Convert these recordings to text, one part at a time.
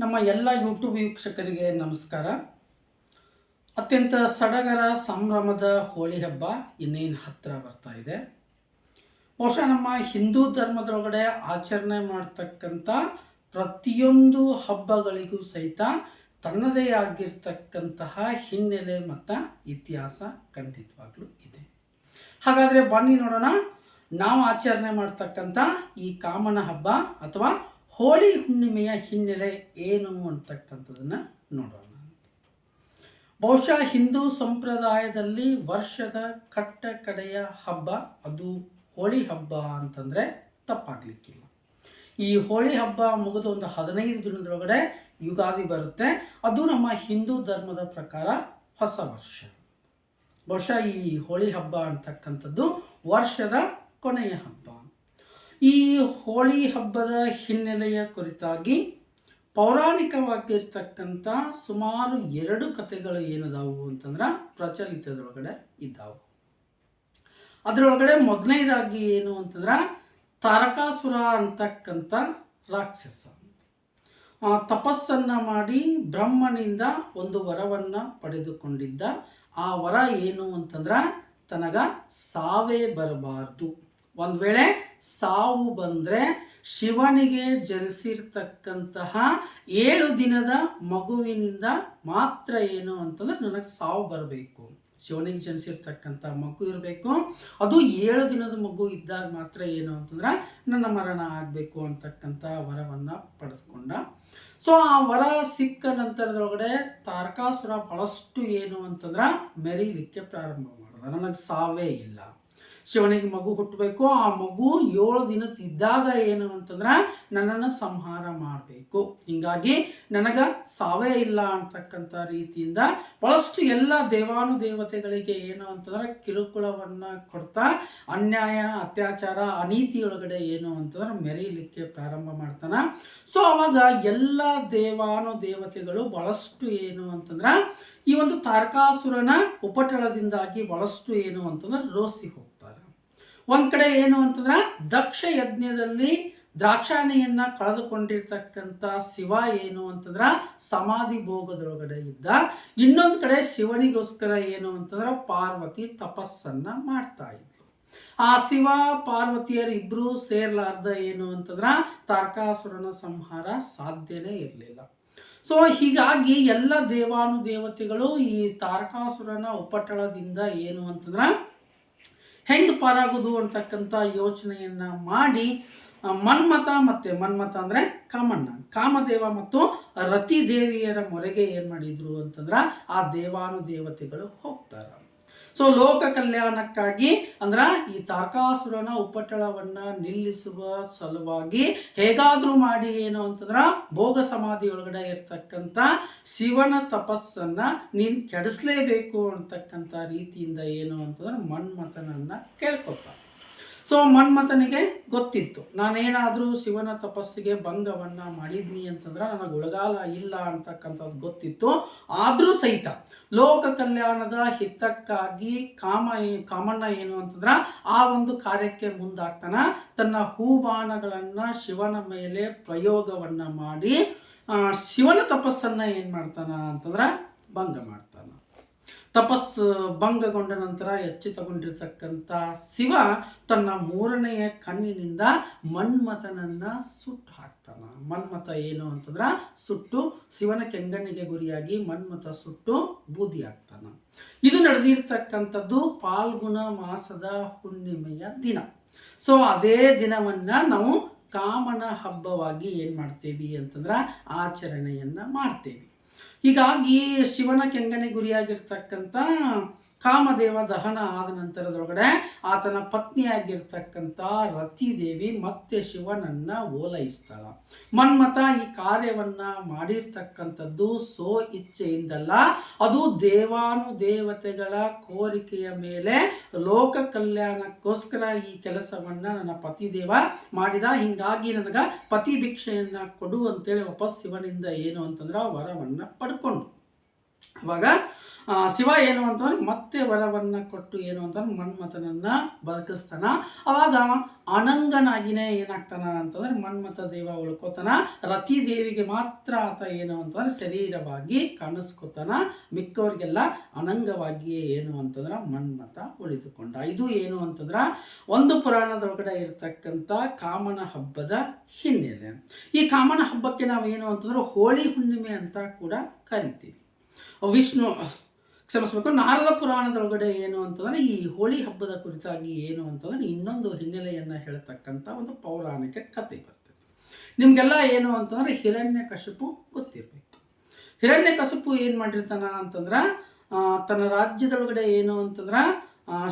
ನಮ್ಮ ಎಲ್ಲ ಯೂಟ್ಯೂಬ್ ವೀಕ್ಷಕರಿಗೆ ನಮಸ್ಕಾರ. ಅತ್ಯಂತ ಸಡಗರ ಸಂಭ್ರಮದ ಹೋಳಿ ಹಬ್ಬ ಇನ್ನೇನು ಹತ್ತಿರ ಬರ್ತಾ ಇದೆ. ಬಹುಶಃ ನಮ್ಮ ಹಿಂದೂ ಧರ್ಮದೊಳಗಡೆ ಆಚರಣೆ ಮಾಡ್ತಕ್ಕಂಥ ಪ್ರತಿಯೊಂದು ಹಬ್ಬಗಳಿಗೂ ಸಹಿತ ತನ್ನದೇ ಆಗಿರ್ತಕ್ಕಂತಹ ಹಿನ್ನೆಲೆ ಮತ್ತು ಇತಿಹಾಸ ಖಂಡಿತವಾಗ್ಲೂ ಇದೆ. ಹಾಗಾದರೆ ಬನ್ನಿ ನೋಡೋಣ. ನಾವು ಆಚರಣೆ ಮಾಡ್ತಕ್ಕಂಥ ಈ ಕಾಮನ ಹಬ್ಬ ಅಥವಾ ಹೋಳಿ ಹುಣ್ಣಿಮೆಯ ಹಿನ್ನೆಲೆ ಏನು ಅಂತಕ್ಕಂಥದ್ದನ್ನು ನೋಡೋಣ. ಬಹುಶಃ ಹಿಂದೂ ಸಂಪ್ರದಾಯದಲ್ಲಿ ವರ್ಷದ ಕಟ್ಟ ಕಡೆಯ ಹಬ್ಬ, ಅದು ಹೋಳಿ ಹಬ್ಬ ಅಂತಂದರೆ ತಪ್ಪಾಗಲಿಕ್ಕಿಲ್ಲ. ಈ ಹೋಳಿ ಹಬ್ಬ ಮುಗಿದ ಒಂದು ಹದಿನೈದು ದಿನದೊಳಗಡೆ ಯುಗಾದಿ ಬರುತ್ತೆ. ಅದು ನಮ್ಮ ಹಿಂದೂ ಧರ್ಮದ ಪ್ರಕಾರ ಹೊಸ ವರ್ಷ. ಬಹುಶಃ ಈ ಹೋಳಿ ಹಬ್ಬ ಅಂತಕ್ಕಂಥದ್ದು ವರ್ಷದ ಕೊನೆಯ ಹಬ್ಬ. ಈ ಹೋಳಿ ಹಬ್ಬದ ಹಿನ್ನೆಲೆಯ ಕುರಿತಾಗಿ ಪೌರಾಣಿಕವಾಗಿರ್ತಕ್ಕಂಥ ಸುಮಾರು ಎರಡು ಕಥೆಗಳು ಏನದಾವು ಅಂತಂದ್ರೆ ಪ್ರಚಲಿತದೊಳಗಡೆ ಇದ್ದಾವು. ಅದರೊಳಗಡೆ ಮೊದಲನೇದಾಗಿ ಏನು ಅಂತಂದ್ರೆ ತಾರಕಾಸುರ ಅಂತಕ್ಕಂಥ ರಾಕ್ಷಸ. ತಪಸ್ಸನ್ನು ಮಾಡಿ ಬ್ರಹ್ಮನಿಂದ ಒಂದು ವರವನ್ನ ಪಡೆದುಕೊಂಡಿದ್ದ ಆ ವರ ಏನು ಅಂತಂದ್ರ ತನಗ ಸಾವೇ ಬರಬಾರ್ದು. ಒಂದು ವೇಳೆ ಸಾವು ಬಂದ್ರೆ ಶಿವನಿಗೆ ಜನಿಸಿರ್ತಕ್ಕಂತಹ ಏಳು ದಿನದ ಮಗುವಿನಿಂದ ಮಾತ್ರ ಏನು ಅಂತಂದ್ರೆ ನನಗೆ ಸಾವು ಬರಬೇಕು. ಶಿವನಿಗೆ ಜನಿಸಿರ್ತಕ್ಕಂಥ ಮಗು ಇರಬೇಕು. ಅದು ಏಳು ದಿನದ ಮಗು ಇದ್ದಾಗ ಮಾತ್ರ ಏನು ಅಂತಂದ್ರೆ ನನ್ನ ಮರಣ ಆಗಬೇಕು ಅಂತಕ್ಕಂಥ ವರವನ್ನು ಪಡೆದುಕೊಂಡ. ಸೊ ಆ ವರ ಸಿಕ್ಕ ನಂತರದೊಳಗಡೆ ತಾರಕಾಸುರ ಬಹಳಷ್ಟು ಏನು ಅಂತಂದ್ರೆ ಮೆರೀಲಿಕ್ಕೆ ಪ್ರಾರಂಭ ಮಾಡಿದ. ನನಗೆ ಸಾವೇ ಇಲ್ಲ. ಶಿವನಿಗೆ ಮಗು ಹುಟ್ಟಬೇಕು. ಆ ಮಗು ಏಳು ತಿದ್ದಾಗ ಏನು ಅಂತಂದ್ರೆ ನನ್ನನ್ನು ಸಂಹಾರ ಮಾಡಬೇಕು. ಹಿಂಗಾಗಿ ನನಗೆ ಸಾವೇ ಇಲ್ಲ ಅಂತಕ್ಕಂಥ ರೀತಿಯಿಂದ ಬಹಳಷ್ಟು ಎಲ್ಲ ದೇವಾನುದೇವತೆಗಳಿಗೆ ಏನು ಅಂತಂದ್ರೆ ಕಿರುಕುಳವನ್ನ ಕೊಡ್ತಾ, ಅನ್ಯಾಯ, ಅತ್ಯಾಚಾರ, ಅನೀತಿಯೊಳಗಡೆ ಏನು ಅಂತಂದ್ರೆ ಮೆರೀಲಿಕ್ಕೆ ಪ್ರಾರಂಭ ಮಾಡ್ತಾನೆ. ಸೊ ಅವಾಗ ಎಲ್ಲ ದೇವಾನುದೇವತೆಗಳು ಬಹಳಷ್ಟು ಏನು ಅಂತಂದ್ರೆ ಈ ಒಂದು ತಾರಕಾಸುರನ ಉಪಟಳದಿಂದಾಗಿ ಬಹಳಷ್ಟು ಏನು ಅಂತಂದ್ರೆ ರೋಸಿ ಹೋಗ್ತಾರೆ. ಒಂದ್ ಕಡೆ ಏನು ಅಂತಂದ್ರೆ ದಕ್ಷ ಯಜ್ಞದಲ್ಲಿ ದ್ರಾಕ್ಷಾಣೆಯನ್ನ ಕಳೆದುಕೊಂಡಿರ್ತಕ್ಕಂಥ ಶಿವ ಏನು ಅಂತಂದ್ರ ಸಮಾಧಿ ಭೋಗದೊಳಗಡೆ ಇದ್ದ. ಇನ್ನೊಂದು ಕಡೆ ಶಿವನಿಗೋಸ್ಕರ ಏನು ಅಂತಂದ್ರ ಪಾರ್ವತಿ ತಪಸ್ಸನ್ನ ಮಾಡ್ತಾ ಇದ್ಲು. ಆ ಶಿವ, ಪಾರ್ವತಿಯರ್ ಇಬ್ರು ಸೇರ್ಲಾರ್ದ ಏನು ಅಂತಂದ್ರ ತಾರಕಾಸುರನ ಸಂಹಾರ ಸಾಧ್ಯನೇ ಇರಲಿಲ್ಲ. ಸೊ ಹೀಗಾಗಿ ಎಲ್ಲ ದೇವಾನುದೇವತೆಗಳು ಈ ತಾರಕಾಸುರನ ಉಪಟಳದಿಂದ ಏನು ಅಂತಂದ್ರ ಹೆಂಗ್ ಪಾರಾಗೋದು ಅಂತಕ್ಕಂಥ ಯೋಚನೆಯನ್ನ ಮಾಡಿ ಮನ್ಮತ ಮತ್ತೆ ಮನ್ಮಥ ಅಂದ್ರೆ ಕಾಮಣ್ಣ. ಕಾಮದೇವ ಮತ್ತು ರತಿ ದೇವಿಯರ ಮೊರೆಗೆ ಏನು ಮಾಡಿದ್ರು ಅಂತಂದ್ರೆ ಆ ದೇವಾನುದೇವತೆಗಳು ಹೋಗ್ತಾರ. ಸೊ ಲೋಕ ಕಲ್ಯಾಣಕ್ಕಾಗಿ ಅಂದ್ರ ಈ ತಾರಕಾಸುರನ ಉಪಟಳವನ್ನ ನಿಲ್ಲಿಸುವ ಸಲುವಾಗಿ ಹೇಗಾದ್ರೂ ಮಾಡಿ ಏನು ಅಂತಂದ್ರ ಭೋಗ ಸಮಾಧಿ ಒಳಗಡೆ ಇರ್ತಕ್ಕಂಥ ಶಿವನ ತಪಸ್ಸನ್ನ ನೀನ್ ಕೆಡಿಸ್ಲೇಬೇಕು ಅಂತಕ್ಕಂಥ ರೀತಿಯಿಂದ ಏನು ಅಂತಂದ್ರೆ ಮನ್ಮಥನನ್ನ ಕೇಳ್ಕೊತಾರೆ. ಸೊ ಮನ್ಮಥನಿಗೆ ಗೊತ್ತಿತ್ತು. ನಾನೇನಾದರೂ ಶಿವನ ತಪಸ್ಸಿಗೆ ಭಂಗವನ್ನು ಮಾಡಿದ್ನಿ ಅಂತಂದ್ರೆ ನನಗೆ ಉಳಗಾಲ ಇಲ್ಲ ಅಂತಕ್ಕಂಥದ್ದು ಗೊತ್ತಿತ್ತು. ಆದರೂ ಸಹಿತ ಲೋಕ ಕಲ್ಯಾಣದ ಹಿತಕ್ಕಾಗಿ ಕಾಮ ಕಾಮಣ್ಣ ಏನು ಅಂತಂದ್ರೆ ಆ ಒಂದು ಕಾರ್ಯಕ್ಕೆ ಮುಂದಾಗ್ತಾನ. ತನ್ನ ಹೂಬಾಣಗಳನ್ನು ಶಿವನ ಮೇಲೆ ಪ್ರಯೋಗವನ್ನ ಮಾಡಿ ಶಿವನ ತಪಸ್ಸನ್ನ ಏನು ಮಾಡ್ತಾನ ಅಂತಂದ್ರೆ ಭಂಗ ಮಾಡ್ತಾನ. ತಪಸ್ಸು ಭಂಗಗೊಂಡ ನಂತರ ಎಚ್ಚೆತ್ತಗೊಂಡಿರ್ತಕ್ಕಂಥ ಶಿವ ತನ್ನ ಮೂರನೆಯ ಕಣ್ಣಿನಿಂದ ಮನ್ಮಥನನ್ನ ಸುಟ್ಟು ಹಾಕ್ತಾನ. ಮನ್ಮಥ ಏನು ಅಂತಂದ್ರ ಸುಟ್ಟು ಶಿವನ ಕೆಂಗಣ್ಣಿಗೆ ಗುರಿಯಾಗಿ ಮನ್ಮಥ ಸುಟ್ಟು ಬೂದಿ ಆಗ್ತಾನ ಇದು ನಡೆದಿರ್ತಕ್ಕಂಥದ್ದು ಪಾಲ್ಗುಣ ಮಾಸದ ಹುಣ್ಣಿಮೆಯ ದಿನ. ಸೊ ಅದೇ ದಿನವನ್ನ ನಾವು ಕಾಮನ ಹಬ್ಬವಾಗಿ ಏನು ಮಾಡ್ತೇವಿ ಅಂತಂದ್ರೆ ಆಚರಣೆಯನ್ನು ಮಾಡ್ತೇವೆ. ಹೀಗಾಗಿ ಶಿವನ ಕೆಂಗನೆ ಗುರಿಯಾಗಿರ್ತಕ್ಕಂಥ ಕಾಮದೇವ ದಹನ ಆದ ನಂತರದೊಳಗಡೆ ಆತನ ಪತ್ನಿಯಾಗಿರ್ತಕ್ಕಂಥ ರತಿದೇವಿ ಮತ್ತೆ ಶಿವನನ್ನ ಓಲೈಸ್ತಾಳ ಮನ್ಮಥ ಈ ಕಾರ್ಯವನ್ನ ಮಾಡಿರ್ತಕ್ಕಂಥದ್ದು ಸೋ ಇಚ್ಛೆಯಿಂದಲ್ಲ. ಅದು ದೇವಾನುದೇವತೆಗಳ ಕೋರಿಕೆಯ ಮೇಲೆ ಲೋಕ ಕಲ್ಯಾಣಕ್ಕೋಸ್ಕರ ಈ ಕೆಲಸವನ್ನ ನನ್ನ ಪತಿದೇವ ಮಾಡಿದ. ಹಿಂಗಾಗಿ ನನಗೆ ಪತಿ ಭಿಕ್ಷೆಯನ್ನ ಕೊಡು ಅಂತೇಳಿ ವಾಪಸ್ ಶಿವನಿಂದ ಏನು ಅಂತಂದ್ರ ವರವನ್ನ ಪಡ್ಕೊಂಡು ಅವಾಗ ಆ, ಶಿವ ಏನು ಅಂತಂದ್ರೆ ಮತ್ತೆ ವರವನ್ನು ಕೊಟ್ಟು ಏನು ಅಂತಂದ್ರೆ ಮನ್ಮಥನನ್ನ ಬದುಕಿಸ್ತಾನ. ಅವಾಗ ಅವ ಅನಂಗನಾಗಿನೇ ಏನಾಗ್ತಾನ ಅಂತಂದ್ರೆ, ಮನ್ಮಥ ದೇವ ಉಳ್ಕೋತಾನ, ರತಿ ದೇವಿಗೆ ಮಾತ್ರ ಆತ ಏನು ಅಂತಂದ್ರೆ ಶರೀರವಾಗಿ ಕಾಣಿಸ್ಕೋತಾನ. ಮಿಕ್ಕವ್ರಿಗೆಲ್ಲ ಅನಂಗವಾಗಿಯೇ ಏನು ಅಂತಂದ್ರೆ, ಮನ್ಮಥ ಉಳಿದುಕೊಂಡ. ಇದು ಏನು ಅಂತಂದ್ರೆ, ಒಂದು ಪುರಾಣದೊಳಗಡೆ ಇರತಕ್ಕಂಥ ಕಾಮನ ಹಬ್ಬದ ಹಿನ್ನೆಲೆ. ಈ ಕಾಮನ ಹಬ್ಬಕ್ಕೆ ನಾವು ಏನು ಅಂತಂದ್ರೆ, ಹೋಳಿ ಹುಣ್ಣಿಮೆ ಅಂತ ಕೂಡ ಕರಿತೀವಿ. ವಿಷ್ಣು ಕ್ಷಮಿಸ್ಬೇಕು. ನಾರದ ಪುರಾಣದೊಳಗಡೆ ಏನು ಅಂತಂದ್ರೆ, ಈ ಹೋಳಿ ಹಬ್ಬದ ಕುರಿತಾಗಿ ಏನು ಅಂತಂದ್ರೆ, ಇನ್ನೊಂದು ಹಿನ್ನೆಲೆಯನ್ನು ಹೇಳ್ತಕ್ಕಂಥ ಒಂದು ಪೌರಾಣಿಕ ಕತೆ ಬರ್ತದೆ. ನಿಮಗೆಲ್ಲ ಏನು ಅಂತಂದ್ರೆ, ಹಿರಣ್ಯ ಕಶುಪು ಗೊತ್ತಿರಬೇಕು. ಹಿರಣ್ಯ ಕಶುಪು ಏನು ಮಾಡಿರ್ತಾನ ಅಂತಂದ್ರೆ ತನ್ನ ರಾಜ್ಯದೊಳಗಡೆ ಏನು ಅಂತಂದ್ರೆ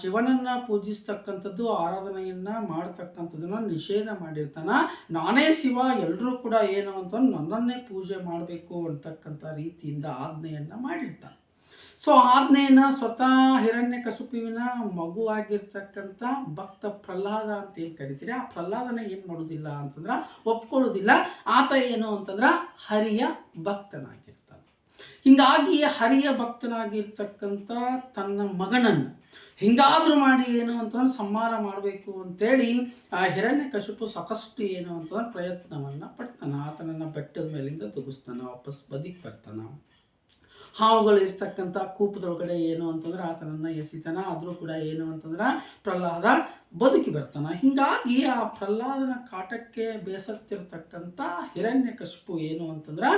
ಶಿವನನ್ನು ಪೂಜಿಸ್ತಕ್ಕಂಥದ್ದು, ಆರಾಧನೆಯನ್ನ ಮಾಡ್ತಕ್ಕಂಥದ್ದನ್ನ ನಿಷೇಧ ಮಾಡಿರ್ತಾನ. ನಾನೇ ಶಿವ ಎಲ್ಲರೂ ಕೂಡ ಏನು ಅಂತಂದ್ರೆ, ನನ್ನನ್ನೇ ಪೂಜೆ ಮಾಡಬೇಕು ಅಂತಕ್ಕಂಥ ರೀತಿಯಿಂದ ಆಜ್ಞೆಯನ್ನು ಮಾಡಿರ್ತಾನೆ. ಸೊ ಆಜ್ಞೆಯನ್ನ ಸ್ವತಃ ಹಿರಣ್ಯ ಕಸುಪಿನ ಮಗು ಆಗಿರ್ತಕ್ಕಂಥ ಭಕ್ತ ಪ್ರಹ್ಲಾದ ಅಂತ ಏನು ಕರಿತೀರಿ? ಆ ಪ್ರಹ್ಲಾದನ ಏನು ಮಾಡೋದಿಲ್ಲ ಅಂತಂದ್ರೆ ಒಪ್ಕೊಳ್ಳೋದಿಲ್ಲ. ಆತ ಏನು ಅಂತಂದ್ರೆ ಹರಿಯ ಭಕ್ತನಾಗಿರ್ತಾನೆ. ಹಿಂಗಾಗಿ ಹರಿಯ ಭಕ್ತನಾಗಿರ್ತಕ್ಕಂಥ ತನ್ನ ಮಗನನ್ನು ಹಿಂಗಾದ್ರೂ ಮಾಡಿ ಏನು ಅಂತಂದ್ರೆ ಸಂಹಾರ ಮಾಡಬೇಕು ಅಂತೇಳಿ ಆ ಹಿರಣ್ಯ ಕಶುಪು ಸಾಕಷ್ಟು ಏನು ಅಂತಂದ್ರೆ ಪ್ರಯತ್ನವನ್ನು ಪಡ್ತಾನೆ. ಆತನನ್ನು ಬೆಟ್ಟದ ಮೇಲಿಂದ ತುಗಿಸ್ತಾನೆ, ವಾಪಸ್ ಬದಿಗೆ ಬರ್ತಾನ. ಹಾವುಗಳು ಇರ್ತಕ್ಕಂಥ ಕೂಪದೊಳಗಡೆ ಏನು ಅಂತಂದ್ರೆ ಆತನನ್ನು ಎಸಿತಾನ, ಆದರೂ ಕೂಡ ಏನು ಅಂತಂದ್ರೆ ಪ್ರಹ್ಲಾದ ಬದುಕಿ ಬರ್ತಾನೆ. ಹಿಂಗಾಗಿ ಆ ಪ್ರಹ್ಲಾದನ ಕಾಟಕ್ಕೆ ಬೇಸತ್ತಿರ್ತಕ್ಕಂಥ ಹಿರಣ್ಯ ಏನು ಅಂತಂದ್ರೆ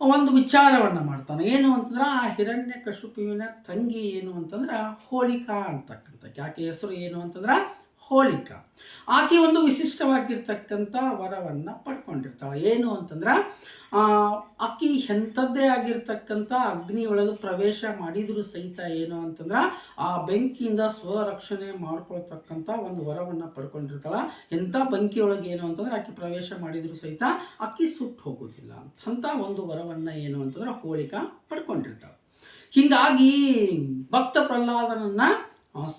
ಒಂದು ವಿಚಾರವನ್ನು ಮಾಡ್ತಾನೆ. ಏನು ಅಂತಂದ್ರೆ ಆ ಹಿರಣ್ಯ ಕಶುಪುವಿನ ತಂಗಿ ಏನು ಅಂತಂದ್ರೆ ಹೋಳಿಕಾ ಅಂತಕ್ಕಂಥ ಯಾಕೆ ಹೆಸರು ಏನು ಅಂತಂದ್ರೆ ಹೋಳಿಕಾ ಆಕೆ ಒಂದು ವಿಶಿಷ್ಟವಾಗಿರ್ತಕ್ಕಂಥ ವರವನ್ನು ಪಡ್ಕೊಂಡಿರ್ತಾಳೆ. ಏನು ಅಂತಂದ್ರೆ ಆಕಿ ಎಂಥದ್ದೇ ಆಗಿರ್ತಕ್ಕಂಥ ಅಗ್ನಿ ಒಳಗೆ ಪ್ರವೇಶ ಮಾಡಿದರೂ ಸಹಿತ ಏನು ಅಂತಂದ್ರೆ, ಆ ಬೆಂಕಿಯಿಂದ ಸ್ವರಕ್ಷಣೆ ಮಾಡ್ಕೊಳ್ತಕ್ಕಂಥ ಒಂದು ವರವನ್ನು ಪಡ್ಕೊಂಡಿರ್ತಾಳೆ. ಎಂಥ ಬೆಂಕಿಯೊಳಗೆ ಏನು ಅಂತಂದ್ರೆ, ಆಕೆ ಪ್ರವೇಶ ಮಾಡಿದರೂ ಸಹಿತ ಅಕ್ಕಿ ಸುಟ್ಟು ಹೋಗೋದಿಲ್ಲ ಅಂತ ಒಂದು ವರವನ್ನು ಏನು ಅಂತಂದ್ರೆ ಹೋಳಿಕ ಪಡ್ಕೊಂಡಿರ್ತಾಳೆ. ಹಿಂಗಾಗಿ ಭಕ್ತ ಪ್ರಹ್ಲಾದನನ್ನ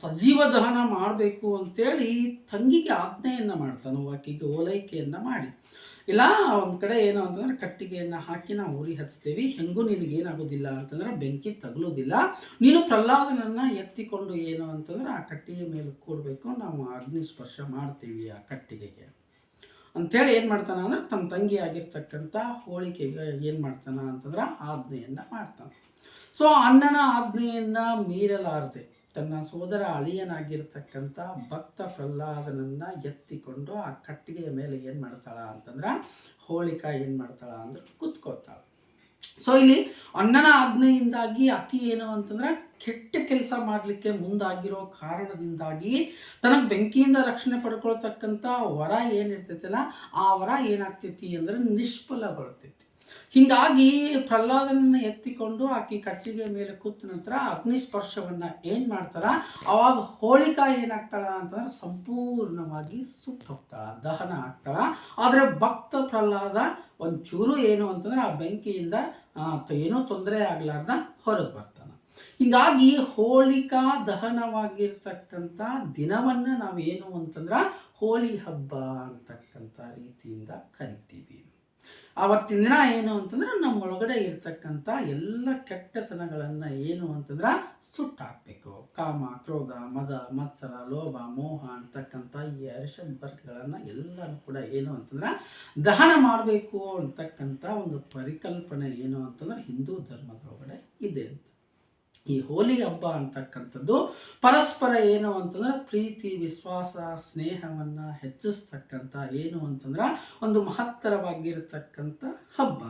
ಸಜೀವ ದಹನ ಮಾಡಬೇಕು ಅಂತೇಳಿ ತಂಗಿಗೆ ಆಜ್ಞೆಯನ್ನು ಮಾಡ್ತಾನೆ ಆಕೆಗೆ ಓಲೈಕೆಯನ್ನು ಮಾಡಿ. ಇಲ್ಲ, ಒಂದು ಕಡೆ ಏನು ಅಂತಂದ್ರೆ ಕಟ್ಟಿಗೆಯನ್ನು ಹಾಕಿ ನಾವು ಉರಿ ಹಚ್ತೇವೆ, ಹೆಂಗೂ ನಿನಗೇನಾಗೋದಿಲ್ಲ ಅಂತಂದ್ರೆ ಬೆಂಕಿ ತಗಲೋದಿಲ್ಲ, ನೀನು ಪ್ರಹ್ಲಾದನನ್ನು ಎತ್ತಿಕೊಂಡು ಏನು ಅಂತಂದ್ರೆ ಆ ಕಟ್ಟಿಗೆ ಮೇಲೆ ಕೂಡಬೇಕು, ನಾವು ಅಗ್ನಿ ಸ್ಪರ್ಶ ಮಾಡ್ತೀವಿ ಆ ಕಟ್ಟಿಗೆಗೆ. ಅಂಥೇಳಿ ಏನು ಮಾಡ್ತಾನೆ ಅಂದ್ರೆ ತನ್ನ ತಂಗಿ ಆಗಿರ್ತಕ್ಕಂಥ ಹೋಳಿಕೆಗೆ ಏನು ಮಾಡ್ತಾನೆ ಅಂತಂದ್ರೆ ಆಜ್ಞೆಯನ್ನು ಮಾಡ್ತಾನೆ. ಸೊ, ಅಣ್ಣನ ಆಜ್ಞೆಯನ್ನು ಮೀರಲಾರದೆ. ತನ್ನ ಸೋದರ ಅಳಿಯನಾಗಿರ್ತಕ್ಕಂಥ ಭಕ್ತ ಪ್ರಹ್ಲಾದನನ್ನು ಎತ್ತಿಕೊಂಡು ಆ ಕಟ್ಟಿಗೆಯ ಮೇಲೆ ಏನು ಮಾಡ್ತಾಳ ಅಂತಂದ್ರೆ ಹೋಳಿಕ ಏನು ಮಾಡ್ತಾಳ ಅಂದ್ರೆ ಕುತ್ಕೋತಾಳ. ಸೊ ಇಲ್ಲಿ ಅಣ್ಣನ ಆಜ್ಞೆಯಿಂದಾಗಿ ಅಕ್ಕಿ ಏನು ಅಂತಂದ್ರೆ ಕೆಟ್ಟ ಕೆಲಸ ಮಾಡಲಿಕ್ಕೆ ಮುಂದಾಗಿರೋ ಕಾರಣದಿಂದಾಗಿ ತನಗೆ ಬೆಂಕಿಯಿಂದ ರಕ್ಷಣೆ ಪಡ್ಕೊಳ್ತಕ್ಕಂಥ ವರ ಏನಿರ್ತೈತಲ್ಲ, ಆ ವರ ಏನಾಗ್ತೈತಿ ಅಂದ್ರೆ ನಿಷ್ಫಲಗೊಳ್ತೈತಿ ಹಿಂಗಾಗಿ ಪ್ರಹ್ಲಾದನನ್ನು ಎತ್ತಿಕೊಂಡು ಆಕೆ ಕಟ್ಟಿಗೆ ಮೇಲೆ ಕೂತ ನಂತರ ಅಗ್ನಿಸ್ಪರ್ಶವನ್ನು ಏನು ಮಾಡ್ತಾರ ಅವಾಗ ಹೋಳಿಕಾ ಏನಾಗ್ತಾಳ ಅಂತಂದ್ರೆ ಸಂಪೂರ್ಣವಾಗಿ ಸುಟ್ಟು ಹೋಗ್ತಾಳ ದಹನ ಆಗ್ತಾಳ. ಆದರೆ ಭಕ್ತ ಪ್ರಹ್ಲಾದ ಒಂಚೂರು ಏನು ಅಂತಂದ್ರೆ ಆ ಬೆಂಕಿಯಿಂದ ಏನೂ ತೊಂದರೆ ಆಗ್ಲಾರ್ದ ಹೊರಗೆ ಬರ್ತಾನೆ. ಹೀಗಾಗಿ ಹೋಳಿಕಾ ದಹನವಾಗಿರ್ತಕ್ಕಂಥ ದಿನವನ್ನ ನಾವೇನು ಅಂತಂದ್ರೆ ಹೋಳಿ ಹಬ್ಬ ಅಂತಕ್ಕಂಥ ರೀತಿಯಿಂದ ಕರಿತೀವಿ. ಆವತ್ತಿನ ದಿನ ಏನು ಅಂತಂದ್ರೆ ನಮ್ಮ ಒಳಗಡೆ ಇರ್ತಕ್ಕಂಥ ಎಲ್ಲ ಕೆಟ್ಟತನಗಳನ್ನು ಏನು ಅಂತಂದ್ರೆ ಸುಟ್ಟಾಕಬೇಕು. ಕಾಮ, ಕ್ರೋಧ, ಮದ, ಮತ್ಸರ, ಲೋಭ, ಮೋಹ ಅಂತಕ್ಕಂಥ ಈ ಅರಿಷಡ್ಬರ್ಗಗಳನ್ನು ಎಲ್ಲರೂ ಕೂಡ ಏನು ಅಂತಂದ್ರೆ ದಹನ ಮಾಡಬೇಕು ಅಂತಕ್ಕಂಥ ಒಂದು ಪರಿಕಲ್ಪನೆ ಏನು ಅಂತಂದ್ರೆ ಹಿಂದೂ ಧರ್ಮದೊಳಗಡೆ ಇದೆ ಅಂತ. ಈ ಹೋಲಿ ಹಬ್ಬ ಅಂತಕ್ಕಂಥದ್ದು ಪರಸ್ಪರ ಏನು ಅಂತಂದ್ರೆ ಪ್ರೀತಿ, ವಿಶ್ವಾಸ, ಸ್ನೇಹವನ್ನು ಹೆಚ್ಚಿಸ್ತಕ್ಕಂಥ ಏನು ಅಂತಂದ್ರೆ ಒಂದು ಮಹತ್ತರವಾಗಿರತಕ್ಕಂಥ ಹಬ್ಬ.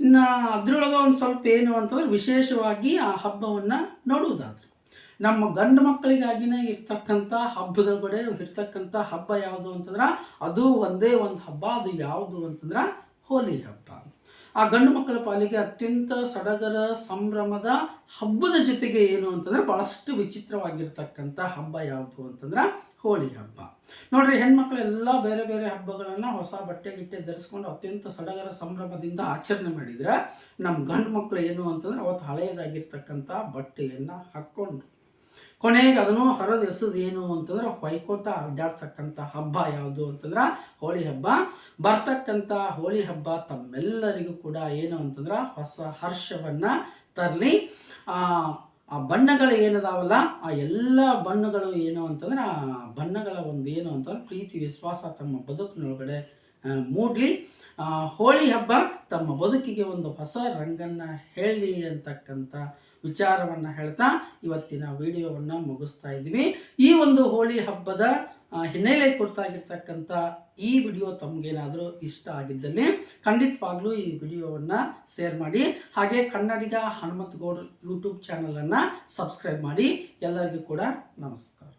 ಇನ್ನು ಅದ್ರೊಳಗೆ ಒಂದು ಸ್ವಲ್ಪ ಏನು ಅಂತಂದ್ರೆ ವಿಶೇಷವಾಗಿ ಆ ಹಬ್ಬವನ್ನು ನೋಡುವುದಾದ್ರೆ, ನಮ್ಮ ಗಂಡು ಮಕ್ಕಳಿಗಾಗಿನೇ ಇರ್ತಕ್ಕಂಥ ಹಬ್ಬದ ಕಡೆ ಇರ್ತಕ್ಕಂಥ ಹಬ್ಬ ಯಾವುದು ಅಂತಂದ್ರೆ ಅದು ಒಂದೇ ಒಂದು ಹಬ್ಬ, ಅದು ಯಾವುದು ಅಂತಂದ್ರೆ ಹೋಲಿ ಹಬ್ಬ. ಆ ಗಂಡು ಮಕ್ಕಳ ಪಾಲಿಗೆ ಅತ್ಯಂತ ಸಡಗರ ಸಂಭ್ರಮದ ಹಬ್ಬದ ಜೊತೆಗೆ ಏನು ಅಂತಂದ್ರೆ ಬಹಳಷ್ಟು ವಿಚಿತ್ರವಾಗಿರ್ತಕ್ಕಂಥ ಹಬ್ಬ ಯಾವುದು ಅಂತಂದ್ರೆ ಹೋಳಿ ಹಬ್ಬ. ನೋಡ್ರಿ ಎಲ್ಲ ಬೇರೆ ಬೇರೆ ಹಬ್ಬಗಳನ್ನು ಹೊಸ ಬಟ್ಟೆ ಗಿಟ್ಟೆ ಧರಿಸ್ಕೊಂಡು ಅತ್ಯಂತ ಸಡಗರ ಸಂಭ್ರಮದಿಂದ ಆಚರಣೆ ಮಾಡಿದ್ರೆ ನಮ್ಮ ಗಂಡು ಮಕ್ಕಳು ಏನು ಅಂತಂದ್ರೆ ಅವತ್ತು ಹಳೆಯದಾಗಿರ್ತಕ್ಕಂಥ ಬಟ್ಟೆಯನ್ನ ಹಾಕ್ಕೊಂಡು ಕೊನೆಗೆ ಅದನ್ನು ಹೊರದ ಏನು ಅಂತಂದ್ರೆ ಹೊಯ್ಕೊತ ಅಡ್ಡಾಡ್ತಕ್ಕಂಥ ಹಬ್ಬ ಯಾವುದು ಅಂತಂದ್ರೆ ಹೋಳಿ ಹಬ್ಬ. ಬರ್ತಕ್ಕಂಥ ಹೋಳಿ ಹಬ್ಬ ತಮ್ಮೆಲ್ಲರಿಗೂ ಕೂಡ ಏನು ಅಂತಂದ್ರೆ ಹೊಸ ಹರ್ಷವನ್ನ ತರಲಿ. ಆ ಬಣ್ಣಗಳು ಏನದಾವಲ್ಲ, ಆ ಎಲ್ಲ ಬಣ್ಣಗಳು ಏನು ಅಂತಂದ್ರೆ, ಆ ಬಣ್ಣಗಳ ಒಂದು ಏನು ಅಂತಂದ್ರೆ ಪ್ರೀತಿ, ವಿಶ್ವಾಸ ತಮ್ಮ ಬದುಕಿನೊಳಗಡೆ ಮೂಡಲಿ. ಹೋಳಿ ಹಬ್ಬ ತಮ್ಮ ಬದುಕಿಗೆ ಒಂದು ಹೊಸ ರಂಗನ್ನು ಹೇಳಿ ಅಂತಕ್ಕಂಥ ವಿಚಾರವನ್ನು ಹೇಳ್ತಾ ಇವತ್ತಿನ ವಿಡಿಯೋವನ್ನು ಮುಗಿಸ್ತಾ ಇದ್ವಿ ಈ ಒಂದು ಹೋಳಿ ಹಬ್ಬದ ಹಿನ್ನೆಲೆ ಕುರಿತಾಗಿರ್ತಕ್ಕಂಥ ಈ ವಿಡಿಯೋ ತಮಗೇನಾದರೂ ಇಷ್ಟ ಆಗಿದ್ದಲ್ಲಿ ಖಂಡಿತವಾಗ್ಲೂ ಈ ವಿಡಿಯೋವನ್ನು ಶೇರ್ ಮಾಡಿ. ಹಾಗೆ ಕನ್ನಡಿಗ ಹನುಮಂತ ಗೌಡ್ರ ಯೂಟ್ಯೂಬ್ ಚಾನಲನ್ನು ಸಬ್ಸ್ಕ್ರೈಬ್ ಮಾಡಿ. ಎಲ್ಲರಿಗೂ ಕೂಡ ನಮಸ್ಕಾರ.